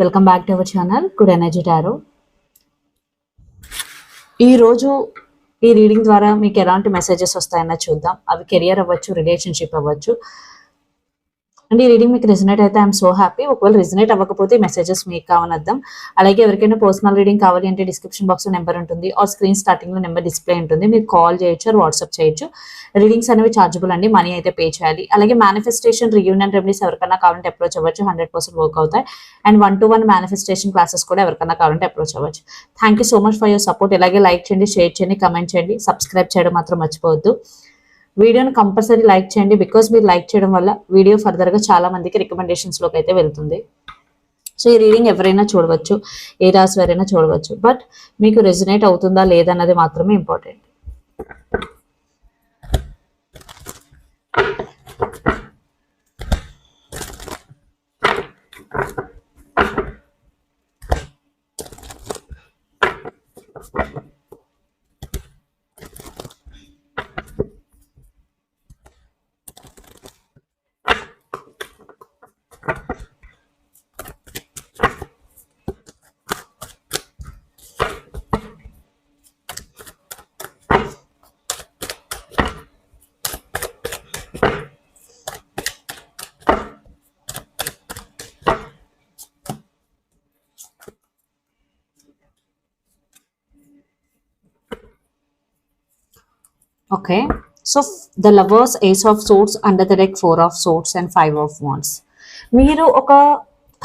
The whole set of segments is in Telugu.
Welcome back to our channel good energy tarot ఈరోజు ఈ రీడింగ్ ద్వారా మీకు ఎలాంటి మెసేజెస్ వస్తాయన్న చూద్దాం. అవి కెరియర్ అవ్వచ్చు రిలేషన్షిప్ అవ్వచ్చు. అండ్ ఈ రీడింగ్ మీకు రిజనేట్ అయితే ఐఎమ్ సో హ్యాపీ ఒకవేళ రిజనేట్ అవ్వకపోతే మెసేజెస్ మీకు కావని అర్థం అలాగే ఎవరికైనా పర్సనల్ రీడింగ్ కావాలి అంటే డిస్క్రిప్షన్ బాక్స్ నెంబర్ ఉంటుంది ఆ స్క్రీన్ స్టార్టింగ్లో నెంబర్ డిస్ప్లే ఉంటుంది. మీరు కాల్ చేయొచ్చు వాట్సాప్ చేయొచ్చు. రీడింగ్స్ అనేవి చార్జబుల్ అండి. మనీ అయితే పే చేయాలి. అలాగే మేనిఫెస్టేషన్ రియూనియన్ రెమెడీస్ ఎవరికైనా కావాలంటే అప్రోచ్ అవ్వచ్చు. హండ్రెడ్ పర్సెంట్ వర్క్ అవుతాయి. And one two one manifestation classes కూడా ఎవరికైనా కావాలంటే అప్రోచ్ అవ్వచ్చు. Thank you so much for your support ఇలాగే లైక్ చేయండి షేర్ చేయండి కమెంట్ చేయండి. సబ్స్క్రైబ్ చేయడం మాత్రం మర్చిపోవద్దు. వీడియోని కంపల్సరీ లైక్ చేయండి బికాస్ మీరు లైక్ చేయడం వల్ల వీడియో ఫర్దర్గా చాలా మందికి రికమెండేషన్స్లోకి అయితే వెళ్తుంది. సో ఈ రీడింగ్ ఎవరైనా చూడవచ్చు ఏ రాశి వారైనా చూడవచ్చు. బట్ మీకు రెజినేట్ అవుతుందా లేదన్నది మాత్రమే important okay so the lovers ace of swords under the deck four of swords and five of wands మీరు ఒక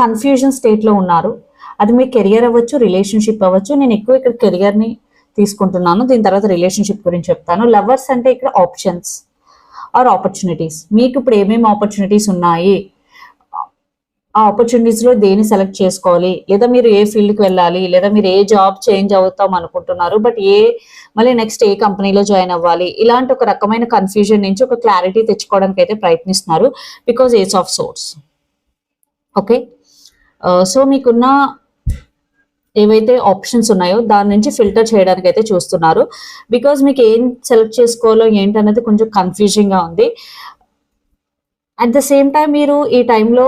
కన్ఫ్యూజన్ స్టేట్లో ఉన్నారు. అది మీ కెరియర్ అవ్వచ్చు రిలేషన్షిప్ అవ్వచ్చు. నేను ఎక్కువ ఇక్కడ కెరియర్ని తీసుకుంటున్నాను. దీని తర్వాత రిలేషన్షిప్ గురించి చెప్తాను. లవర్స్ అంటే ఇక్కడ ఆప్షన్స్ ఆర్ ఆపర్చునిటీస్ మీకు ఇప్పుడు ఏమేమి ఆపర్చునిటీస్ ఉన్నాయి? ఆ ఆపర్చునిటీస్లో దేని సెలెక్ట్ చేసుకోవాలి? లేదా మీరు ఏ ఫీల్డ్కి వెళ్ళాలి? లేదా మీరు ఏ జాబ్ చేంజ్ అవుతాం అనుకుంటున్నారు? బట్ ఏ మళ్ళీ నెక్స్ట్ ఏ కంపెనీలో జాయిన్ అవ్వాలి? ఇలాంటి ఒక రకమైన కన్ఫ్యూజన్ నుంచి ఒక క్లారిటీ తెచ్చుకోవడానికి అయితే ప్రయత్నిస్తున్నారు because ace of swords okay so మీకున్న ఏవైతే ఆప్షన్స్ ఉన్నాయో దాని నుంచి ఫిల్టర్ చేయడానికి అయితే చూస్తున్నారు. బికాజ్ మీకు ఏం సెలెక్ట్ చేసుకోవాలో ఏంటనేది కొంచెం కన్ఫ్యూజింగ్గా ఉంది. అట్ ద సేమ్ టైం మీరు ఈ టైంలో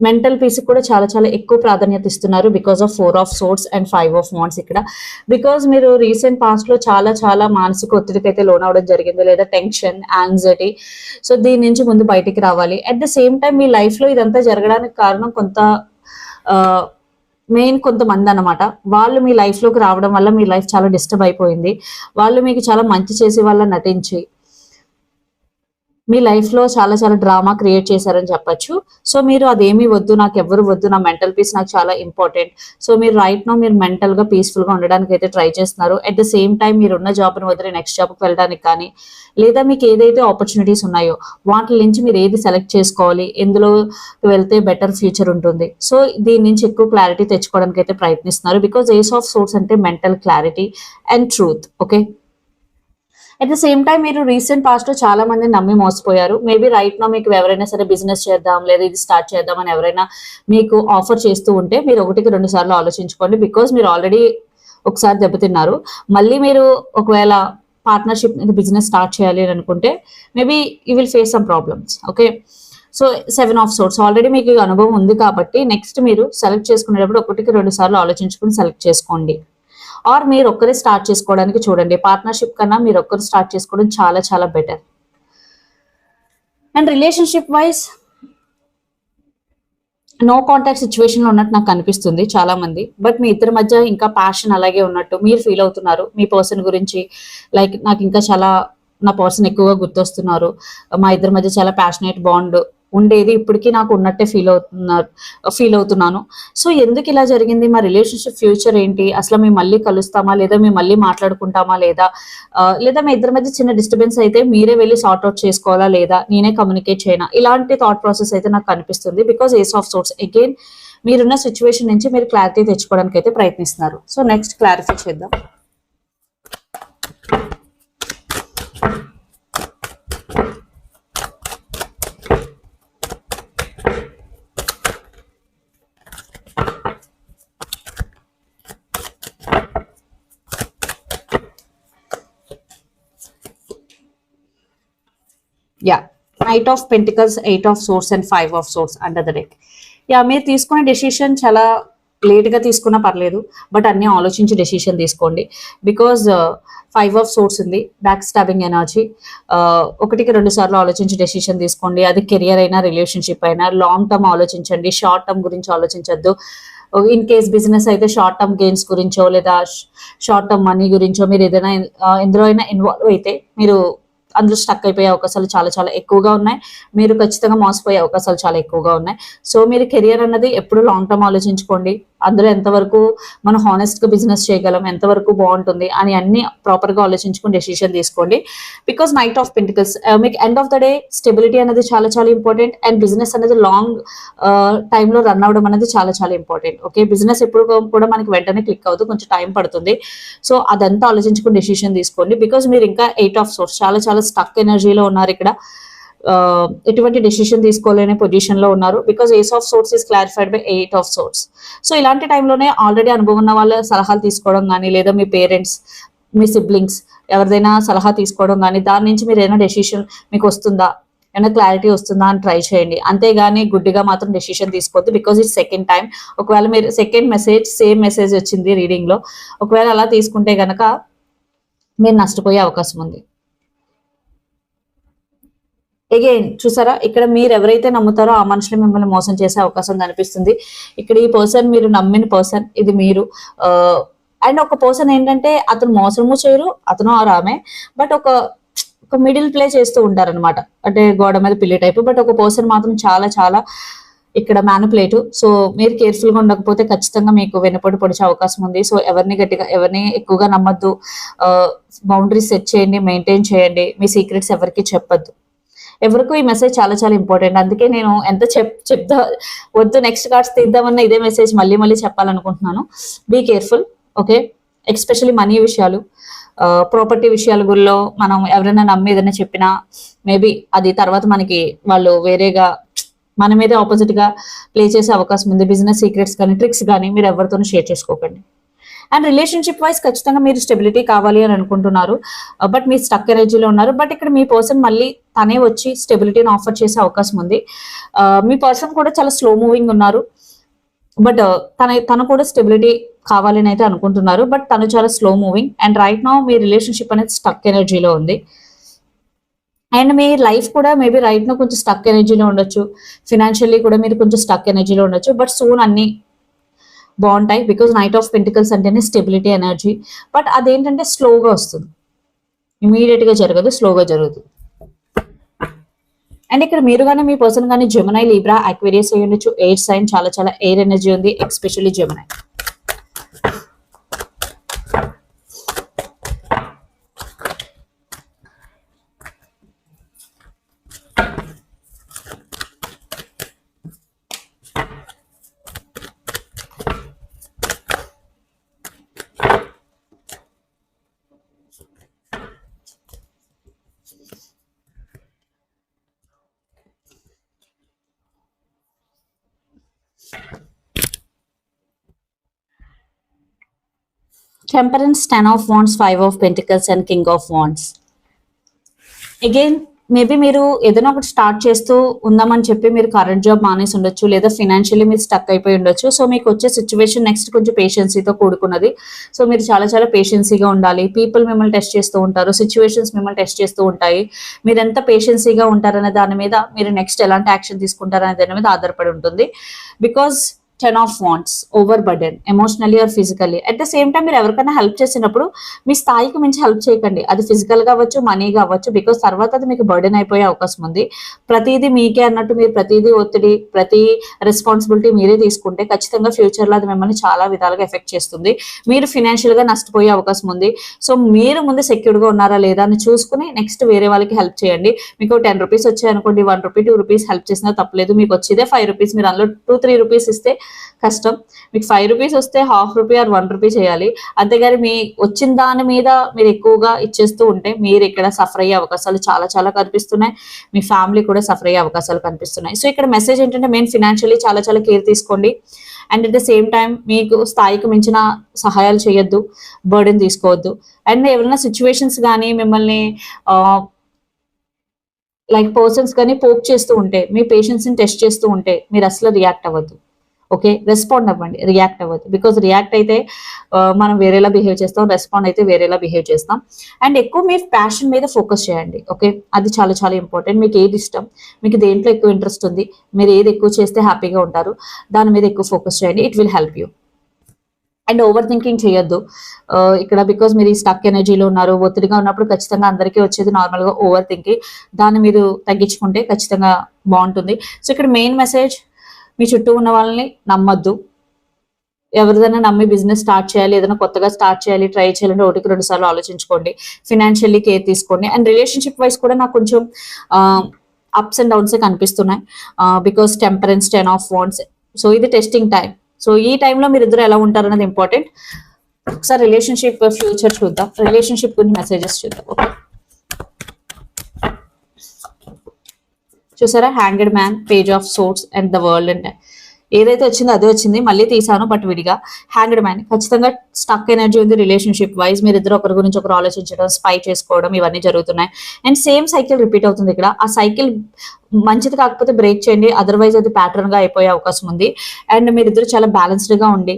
మెంటల్ పీస్ కూడా చాలా చాలా ఎక్కువ ప్రాధాన్యత ఇస్తున్నారు because of four of swords and five of wands ఇక్కడ. బికాస్ మీరు రీసెంట్ పాస్ట్లో చాలా చాలా మానసిక ఒత్తిడికి అయితే లోన్ అవడం జరిగింది లేదా టెన్షన్ యాంగ్జైటీ సో దీని నుంచి ముందు బయటికి రావాలి. అట్ ద సేమ్ టైం మీ లైఫ్లో ఇదంతా జరగడానికి కారణం కొంత మెయిన్ కొంతమంది అన్నమాట. వాళ్ళు మీ లైఫ్లోకి రావడం వల్ల మీ లైఫ్ చాలా డిస్టర్బ్ అయిపోయింది. వాళ్ళు మీకు చాలా మంచి చేసే వాళ్ళ నటించి మీ లైఫ్లో చాలా చాలా డ్రామా క్రియేట్ చేశారని చెప్పొచ్చు. సో మీరు అదేమీ వద్దు నాకు ఎవరు వద్దు నా మెంటల్ పీస్ నాకు చాలా ఇంపార్టెంట్ సో మీరు రైట్ నో మీరు మెంటల్గా పీస్ఫుల్గా ఉండడానికి అయితే ట్రై చేస్తున్నారు. అట్ ద సేమ్ టైం మీరు ఉన్న జాబ్ని వదిలి నెక్స్ట్ జాబ్కి వెళ్ళడానికి కానీ లేదా మీకు ఏదైతే ఆపర్చునిటీస్ ఉన్నాయో వాటి నుంచి మీరు ఏది సెలెక్ట్ చేసుకోవాలి ఎందులో వెళ్తే బెటర్ ఫ్యూచర్ ఉంటుంది. సో దీని నుంచి ఎక్కువ క్లారిటీ తెచ్చుకోవడానికి అయితే ప్రయత్నిస్తున్నారు. బికాస్ ఏస్ ఆఫ్ సోర్స్ అంటే mental clarity and truth okay at the same time మీరు రీసెంట్ పాస్ట్లో చాలా మంది నమ్మి మోసపోయారు. మేబీ రైట్ నో మీకు ఎవరైనా సరే బిజినెస్ చేద్దాం లేదా ఇది స్టార్ట్ చేద్దాం అని ఎవరైనా మీకు ఆఫర్ చేస్తూ ఉంటే మీరు ఒకటికి రెండు సార్లు ఆలోచించుకోండి. బికాస్ మీరు ఆల్రెడీ ఒకసారి దెబ్బతిన్నారు. మళ్ళీ మీరు ఒకవేళ పార్ట్నర్షిప్ మీద బిజినెస్ స్టార్ట్ చేయాలి అని అనుకుంటే maybe you will face some problems okay so seven of swords already మీకు అనుభవం ఉంది కాబట్టి నెక్స్ట్ మీరు సెలెక్ట్ చేసుకునేటప్పుడు ఒకటికి రెండు సార్లు ఆలోచించుకుని సెలెక్ట్ చేసుకోండి. ఆర్ మీరు ఒక్కరే స్టార్ట్ చేసుకోవడానికి చూడండి. పార్ట్నర్షిప్ కన్నా మీరు ఒక్కరు స్టార్ట్ చేసుకోవడం చాలా చాలా better and relationship wise no contact సిచ్యువేషన్లో ఉన్నట్టు నాకు అనిపిస్తుంది చాలా మంది బట్ మీ ఇద్దరి మధ్య ఇంకా ప్యాషన్ అలాగే ఉన్నట్టు మీరు ఫీల్ అవుతున్నారు. మీ పర్సన్ గురించి లైక్ నాకు ఇంకా చాలా నా పర్సన్ ఎక్కువగా గుర్తొస్తున్నారు. మా ఇద్దరి మధ్య చాలా ప్యాషనేట్ బాండ్ ఉండేది. ఇప్పటికీ నాకు ఉన్నట్టే ఫీల్ అవుతున్నారు ఫీల్ అవుతున్నాను. సో ఎందుకు ఇలా జరిగింది? మా రిలేషన్షిప్ ఫ్యూచర్ ఏంటి? అసలు మేము మళ్ళీ కలుస్తామా? లేదా మేము మళ్ళీ మాట్లాడుకుంటామా? లేదా లేదా మీ ఇద్దరి మధ్య చిన్న డిస్టర్బెన్స్ అయితే మీరే వెళ్ళి సార్ట్ అవుట్ చేసుకోవాలా? లేదా నేనే కమ్యూనికేట్ చేయనా? ఇలాంటి థాట్ ప్రాసెస్ అయితే నాకు కనిపిస్తుంది. Because ace of swords again మీరున్న సిచ్యువేషన్ నుంచి మీరు క్లారిటీ తెచ్చుకోవడానికి అయితే ప్రయత్నిస్తున్నారు. సో నెక్స్ట్ క్లారిఫై చేద్దాం. Yeah knight of pentacles eight of swords and five of swords under the deck yeah మీరు తీసుకునే డెసిషన్ చాలా లేట్గా తీసుకున్నా పర్లేదు బట్ అన్నీ ఆలోచించి డెసిషన్ తీసుకోండి. బికాజ్ ఫైవ్ ఆఫ్ సోర్స్ ఉంది బ్యాక్ స్టాబింగ్ ఎనర్జీ ఒకటికి రెండు సార్లు ఆలోచించి డెసిషన్ తీసుకోండి. అది కెరియర్ అయినా రిలేషన్షిప్ అయినా లాంగ్ టర్మ్ ఆలోచించండి. షార్ట్ టర్మ్ గురించి ఆలోచించద్దు. ఇన్ కేస్ బిజినెస్ అయితే షార్ట్ టర్మ్ గెయిన్స్ గురించో లేదా షార్ట్ టర్మ్ మనీ గురించో మీరు ఏదైనా uh, ఎందులో అయినా ఇన్వాల్వ్ అయితే మీరు అందులో స్టక్ అయిపోయే అవకాశాలు చాలా చాలా ఎక్కువగా ఉన్నాయి. మీరు ఖచ్చితంగా మోసపోయే అవకాశాలు చాలా ఎక్కువగా ఉన్నాయి. సో మీరు కెరియర్ అన్నది ఎప్పుడు లాంగ్ టర్మ్ ఆలోచించుకోండి. అందులో ఎంతవరకు మనం హానెస్ట్గా బిజినెస్ చేయగలం ఎంతవరకు బాగుంటుంది అని అన్ని ప్రాపర్గా ఆలోచించుకుని డెసిషన్ తీసుకోండి. బికాస్ నైట్ ఆఫ్ పెంటికల్స్ మీకు end of the day stability అనేది చాలా చాలా ఇంపార్టెంట్ అండ్ బిజినెస్ అనేది లాంగ్ టైంలో రన్ అవ్వడం అనేది చాలా చాలా ఇంపార్టెంట్ ఓకే బిజినెస్ ఎప్పుడు కూడా మనకి వెంటనే క్లిక్ అవుతుంది కొంచెం టైం పడుతుంది. సో అదంతా ఆలోచించుకుని డెసిషన్ తీసుకోండి. బికాస్ మీరు ఇంకా ఎయిట్ ఆఫ్ సోర్స్ చాలా చాలా స్టక్ ఎనర్జీలో ఉన్నారు ఇక్కడ. ఎటువంటి డెసిషన్ తీసుకోలేని పొజిషన్లో ఉన్నారు. Because ace of swords is clarified by eight of swords so ఇలాంటి టైంలోనే ఆల్రెడీ అనుభవం ఉన్న వాళ్ళ సలహాలు తీసుకోవడం కానీ లేదా మీ పేరెంట్స్ మీ సిబ్లింగ్స్ ఎవరిదైనా సలహా తీసుకోవడం కానీ దాని నుంచి మీరు ఏదైనా డెసిషన్ మీకు వస్తుందా? ఏమైనా క్లారిటీ వస్తుందా అని ట్రై చేయండి. అంతేగాని గుడ్డిగా మాత్రం డెసిషన్ తీసుకోవద్దు బికాజ్ ఇట్స్ సెకండ్ టైం ఒకవేళ మీరు సెకండ్ మెసేజ్ సేమ్ మెసేజ్ వచ్చింది రీడింగ్లో ఒకవేళ అలా తీసుకుంటే గనక మీరు నష్టపోయే అవకాశం ఉంది. అగైన్ చూసారా? ఇక్కడ మీరు ఎవరైతే నమ్ముతారో ఆ మనుషులు మిమ్మల్ని మోసం చేసే అవకాశం కనిపిస్తుంది. ఇక్కడ ఈ పర్సన్ మీరు నమ్మిన పర్సన్ ఇది మీరు. అండ్ ఒక పర్సన్ ఏంటంటే అతను మోసము చేయరు అతను ఆర్ ఆమె బట్ ఒక ఒక మిడిల్ ప్లే చేస్తూ ఉంటారన్నమాట. అంటే గోడ మీద పిల్లి టైప్ బట్ ఒక పర్సన్ మాత్రం చాలా చాలా ఇక్కడ మ్యానుపులేటివ్ సో మీరు కేర్ఫుల్గా ఉండకపోతే ఖచ్చితంగా మీకు వెనుపడి పొడిచే అవకాశం ఉంది. సో ఎవరిని గట్టిగా ఎవరిని ఎక్కువగా నమ్మద్దు. బౌండరీస్ సెట్ చేయండి మెయింటైన్ చేయండి. మీ సీక్రెట్స్ ఎవరికి చెప్పద్దు. ఎవరికూ ఈ మెసేజ్ చాలా చాలా ఇంపార్టెంట్ అందుకే నేను ఎంత చెప్ చెప్తా వద్దు నెక్స్ట్ కార్డ్స్ తీద్దామన్న ఇదే మెసేజ్ మళ్ళీ మళ్ళీ చెప్పాలనుకుంటున్నాను. Be careful okay especially money విషయాలు. ప్రాపర్టీ విషయాల గురిలో మనం ఎవరైనా నమ్మి ఏదైనా చెప్పినా మేబీ అది తర్వాత మనకి వాళ్ళు వేరేగా మన మీద ఆపోజిట్గా ప్లే చేసే అవకాశం ఉంది. బిజినెస్ సీక్రెట్స్ కానీ ట్రిక్స్ కానీ మీరు ఎవరితోనూ షేర్ చేసుకోకండి. అండ్ రిలేషన్షిప్ వైజ్ ఖచ్చితంగా మీరు స్టెబిలిటీ కావాలి అని అనుకుంటున్నారు. Uh, బట్ మీరు స్టక్ ఎనర్జీలో ఉన్నారు. బట్ ఇక్కడ మీ పర్సన్ మళ్ళీ తనే వచ్చి స్టెబిలిటీని ఆఫర్ చేసే అవకాశం ఉంది. Uh, మీ పర్సన్ కూడా చాలా స్లో మూవింగ్ ఉన్నారు. బట్ uh, తన తను కూడా స్టెబిలిటీ కావాలని అయితే అనుకుంటున్నారు. బట్ తను చాలా slow moving and right now me relationship అనేది స్టక్ ఎనర్జీలో ఉంది. అండ్ మీ లైఫ్ కూడా మేబీ రైట్ నో కొంచెం స్టక్ ఎనర్జీలో ఉండొచ్చు. ఫినాన్షియల్లీ కూడా మీరు కొంచెం స్టక్ ఎనర్జీలో ఉండొచ్చు. బట్ సూన్ అన్ని బాగుంటాయి బికాజ్ నైట్ ఆఫ్ పెంటికల్స్ అంటేనే స్టెబిలిటీ ఎనర్జీ బట్ అదేంటంటే స్లోగా వస్తుంది. ఇమీడియట్గా జరగదు స్లోగా జరుగుతుంది అండ్ ఇక్కడ మీరు కానీ మీ పర్సన్ కానీ జెమనై లీబ్రా అక్వేరియస్ అయ్యి ఉండొచ్చు ఎయిర్ సైన్ చాలా చాలా ఎయిర్ ఎనర్జీ ఉంది especially Gemini temperance ten of wands five of pentacles and king of wands. Again maybe మీరు ఏదైనా ఒకటి స్టార్ట్ చేస్తూ ఉందామని చెప్పి మీరు కరెంట్ జాబ్ మానేసి ఉండొచ్చు లేదా ఫినాన్షియలీ మీరు స్టక్ అయిపోయి ఉండొచ్చు. సో మీకు వచ్చే సిచ్యువేషన్ నెక్స్ట్ కొంచెం పేషెన్సీతో కూడుకున్నది. సో మీరు చాలా చాలా పేషెన్సీగా ఉండాలి. పీపుల్ మిమ్మల్ని టెస్ట్ చేస్తూ ఉంటారు సిచ్యువేషన్స్ మిమ్మల్ని టెస్ట్ చేస్తూ ఉంటాయి. మీరు ఎంత పేషెన్సీగా ఉంటారనే దాని మీద మీరు నెక్స్ట్ ఎలాంటి యాక్షన్ తీసుకుంటారనే దాని మీద ఆధారపడి ఉంటుంది. Because ten of wands over burden emotionally or physically at the same time మీరు ఎవరికైనా హెల్ప్ చేసినప్పుడు మీ స్థాయికి మించి హెల్ప్ చేయకండి. అది ఫిజికల్ కావచ్చు అవ్వచ్చు మనీ కావచ్చు బికాస్ తర్వాత అది మీకు బర్డెన్ అయిపోయే అవకాశం ఉంది. ప్రతిదీ మీకే అన్నట్టు మీరు ప్రతిదీ ఒత్తిడి ప్రతి రెస్పాన్సిబిలిటీ మీరే తీసుకుంటే ఖచ్చితంగా ఫ్యూచర్లో అది మిమ్మల్ని చాలా విధాలుగా ఎఫెక్ట్ చేస్తుంది. మీరు ఫినాన్షియల్గా నష్టపోయే అవకాశం ఉంది. సో మీరు ముందు సెక్యూర్డ్గా ఉన్నారా లేదా అని చూసుకుని నెక్స్ట్ వేరే వాళ్ళకి హెల్ప్ చేయండి. మీకు ten rupees వచ్చాయనుకోండి one rupee two rupees help చేసినా తప్పలేదు. మీకు వచ్చేదే ఫైవ్ రూపీస్ మీరు అందులో టూ త్రీ రూపీస్ ఇస్తే కష్టం. మీకు ఫైవ్ రూపీస్ వస్తే half rupee or one rupee చేయాలి. అంతేగాని మీ వచ్చిన దాని మీద మీరు ఎక్కువగా ఇచ్చేస్తూ ఉంటే మీరు ఇక్కడ సఫర్ అయ్యే అవకాశాలు చాలా చాలా కనిపిస్తున్నాయి. మీ ఫ్యామిలీ కూడా సఫర్ అయ్యే అవకాశాలు కనిపిస్తున్నాయి. సో ఇక్కడ మెసేజ్ ఏంటంటే మెయిన్ ఫినాన్షియలీ చాలా చాలా కేర్ తీసుకోండి. And at the same time మీకు స్థాయికి మించిన సహాయాలు చేయొద్దు బర్డెన్ తీసుకోవద్దు. అండ్ ఎవరైనా సిచ్యువేషన్స్ కానీ మిమ్మల్ని లైక్ పర్సన్స్ కానీ పోక్ చేస్తూ ఉంటే మీ పేషెంట్స్ని టెస్ట్ చేస్తూ ఉంటే మీరు అసలు రియాక్ట్ అవ్వద్దు. ఓకే? రెస్పాండ్ అవ్వండి. రియాక్ట్ అవ్వద్దు. బికాజ్ రియాక్ట్ అయితే మనం వేరేలా బిహేవ్ చేస్తాం. రెస్పాండ్ అయితే వేరేలా బిహేవ్ చేస్తాం. అండ్ ఎక్కువ మీరు ప్యాషన్ మీద ఫోకస్ చేయండి. ఓకే? అది చాలా చాలా ఇంపార్టెంట్ మీకు ఏది ఇష్టం? మీకు దేంట్లో ఎక్కువ ఇంట్రెస్ట్ ఉంది? మీరు ఏది ఎక్కువ చేస్తే హ్యాపీగా ఉంటారు? దాని మీద ఎక్కువ ఫోకస్ చేయండి. It will help you and overthinking చేయొద్దు ఇక్కడ బికాజ్ మీరు ఈ స్టక్ ఎనర్జీలో ఉన్నారు ఒత్తిడిగా ఉన్నప్పుడు ఖచ్చితంగా అందరికీ వచ్చేది నార్మల్గా ఓవర్ థింకింగ్ దాన్ని మీరు తగ్గించుకుంటే ఖచ్చితంగా బాగుంటుంది. సో ఇక్కడ మెయిన్ మెసేజ్ మీ చుట్టూ ఉన్న వాళ్ళని నమ్మద్దు. ఎవరిదైనా నమ్మి బిజినెస్ స్టార్ట్ చేయాలి ఏదైనా కొత్తగా స్టార్ట్ చేయాలి ట్రై చేయాలంటే ఒకటికి రెండు సార్లు ఆలోచించుకోండి. ఫినాన్షియల్లీ కేర్ తీసుకోండి. అండ్ రిలేషన్షిప్ వైస్ కూడా నాకు కొంచెం అప్స్ అండ్ డౌన్స్ కనిపిస్తున్నాయి. Because temperance ten of wands so ఇది టెస్టింగ్ టైం సో ఈ టైంలో మీరు ఇద్దరు ఎలా ఉంటారు అనేది ఇంపార్టెంట్ ఒకసారి రిలేషన్షిప్ ఫ్యూచర్ చూద్దాం. రిలేషన్షిప్ గురించి మెసేజెస్ చూద్దాం. ఓకే చూసారా hanged man page of swords and the world and ఏదైతే వచ్చిందో అదే వచ్చింది. మళ్ళీ తీసాను బట్ విడిగా. హ్యాంగ్డ్ మ్యాన్ ఖచ్చితంగా స్టక్ ఎనర్జీ ఉంది రిలేషన్షిప్ వైజ్ మీరు ఇద్దరు ఒకరి గురించి ఒకరు ఆలోచించడం స్పై చేసుకోవడం ఇవన్నీ జరుగుతున్నాయి. అండ్ సేమ్ సైకిల్ రిపీట్ అవుతుంది ఇక్కడ. ఆ సైకిల్ మంచిది కాకపోతే బ్రేక్ చేయండి. అదర్వైజ్ అది ప్యాటర్న్గా అయిపోయే అవకాశం ఉంది. అండ్ మీరిద్దరు చాలా బ్యాలెన్స్డ్గా ఉండి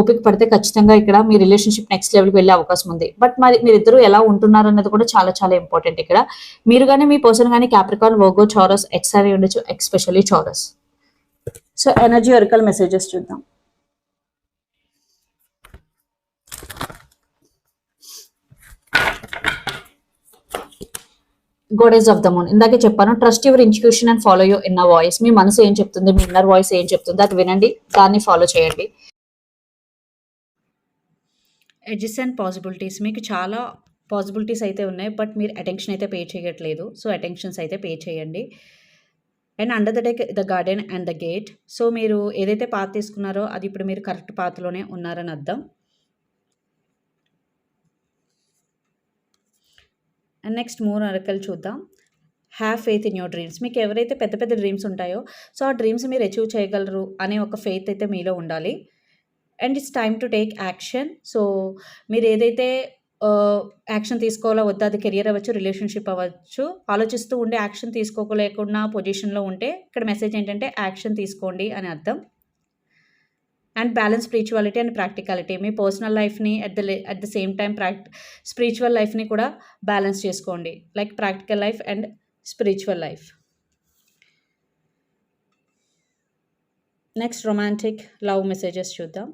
ఓపిక పడితే ఖచ్చితంగా ఇక్కడ మీ రిలేషన్షిప్ నెక్స్ట్ లెవెల్కి వెళ్ళే అవకాశం ఉంది. బట్ మరి మీరిద్దరు ఎలా ఉంటున్నారు అన్నది కూడా చాలా చాలా ఇంపార్టెంట్ ఇక్కడ. మీరు కానీ మీ పర్సన్ కానీ క్యాప్రికాన్ వర్గో చౌరస్ ఎక్స్ అని ఉండొచ్చు especially చౌరస్ so energy oracle messages చూద్దాం. గోడేజ్ ఆఫ్ ద మూన్ ఇందాకే చెప్పాను trust your institution and follow your inner voice మీ మనసు ఏం చెప్తుంది మీ ఇన్నర్ వాయిస్ ఏం చెప్తుంది అది వినండి దాన్ని ఫాలో చేయండి. ఎడ్జెస్ అండ్ పాసిబిలిటీస్ మీకు చాలా పాసిబిలిటీస్ అయితే ఉన్నాయి బట్ మీరు అటెన్షన్ అయితే పే చేయట్లేదు. సో అటెన్షన్స్ అయితే పే చేయండి. And under the deck the garden and the gate so మీరు ఏదైతే పాత్ తీసుకున్నారో అది ఇప్పుడు మీరు కరెక్ట్ పాత్లోనే ఉన్నారని అర్థం. అండ్ నెక్స్ట్ మూడు అరకలు చూద్దాం. Have faith in your dreams మీకు ఎవరైతే పెద్ద పెద్ద డ్రీమ్స్ ఉంటాయో సో ఆ డ్రీమ్స్ మీరు అచీవ్ చేయగలరు అనే ఒక ఫెయిత్ అయితే మీలో ఉండాలి. And it's time to take action so మీరు ఏదైతే యాక్షన్ తీసుకోవాలా వద్దా అది కెరియర్ అవ్వచ్చు రిలేషన్షిప్ అవ్వచ్చు. ఆలోచిస్తూ ఉండే యాక్షన్ తీసుకోలేకుండా పొజిషన్లో ఉంటే ఇక్కడ మెసేజ్ ఏంటంటే యాక్షన్ తీసుకోండి అని అర్థం. And balance spirituality and practicality. Me personal లైఫ్ని at the at the same time ప్రాక్ట్ spiritual లైఫ్ని కూడా బ్యాలెన్స్ చేసుకోండి. Like practical life and spiritual life. Next romantic love messages చూద్దాం.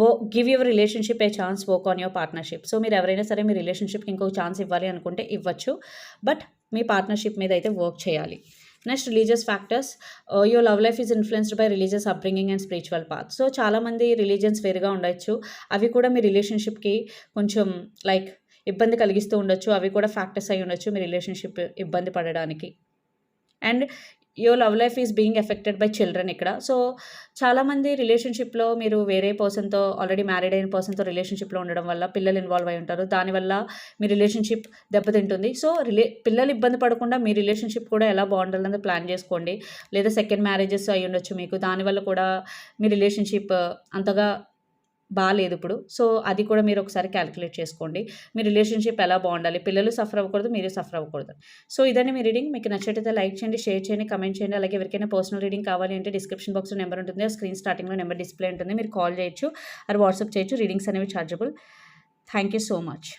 వో give your relationship a chance work on your partnership so మీరు ఎవరైనా సరే మీ రిలేషన్షిప్కి ఇంకొక ఛాన్స్ ఇవ్వాలి అనుకుంటే ఇవ్వచ్చు. బట్ మీ పార్ట్నర్షిప్ మీద అయితే వర్క్ చేయాలి. Next religious factors your love life is influenced by religious upbringing and spiritual path so చాలామంది రిలీజియన్స్ వేరుగా ఉండొచ్చు. అవి కూడా మీ రిలేషన్షిప్కి కొంచెం లైక్ ఇబ్బంది కలిగిస్తూ ఉండొచ్చు. అవి కూడా ఫ్యాక్టర్స్ అయి ఉండొచ్చు మీ రిలేషన్షిప్ ఇబ్బంది పడడానికి. And your love life is being effected by children ఇక్కడ సో చాలామంది రిలేషన్షిప్లో మీరు వేరే పర్సన్తో ఆల్రెడీ మ్యారీడ్ అయిన పర్సన్తో రిలేషన్షిప్లో ఉండడం వల్ల పిల్లలు ఇన్వాల్వ్ అయి ఉంటారు. దానివల్ల మీ రిలేషన్షిప్ దెబ్బతింటుంది. సో రిలే పిల్లలు ఇబ్బంది పడకుండా మీ రిలేషన్షిప్ కూడా ఎలా బాగుండాలని ప్లాన్ చేసుకోండి. లేదా సెకండ్ మ్యారేజెస్ అయి ఉండొచ్చు మీకు. దానివల్ల కూడా మీ రిలేషన్షిప్ అంతగా బాగాలేదు ఇప్పుడు. సో అది కూడా మీరు ఒకసారి క్యాలిక్యులేట్ చేసుకోండి. మీ రిలేషన్షిప్ ఎలా బాగుండాలి? పిల్లలు సఫర్ అవ్వకూడదు మీరు సఫర్ అవ్వకూడదు. సో ఇదండి మీ రీడింగ్ మీకు నచ్చేటైతే లైక్ చేయండి షేర్ చేయండి కమెంట్ చేయండి. అలాగే ఎవరికైనా పర్సనల్ రీడింగ్ కావాలి అంటే డిస్క్రిప్షన్ బాక్స్లో నెంబర్ ఉంటుంది. ఆ స్క్రీన్ స్టార్టింగ్లో నెంబర్ డిస్ప్లే ఉంటుంది. మీరు కాల్ చేయొచ్చు. అది వాట్సాప్ చేయొచ్చు. రీడింగ్స్ అనేవి chargeable thank you so much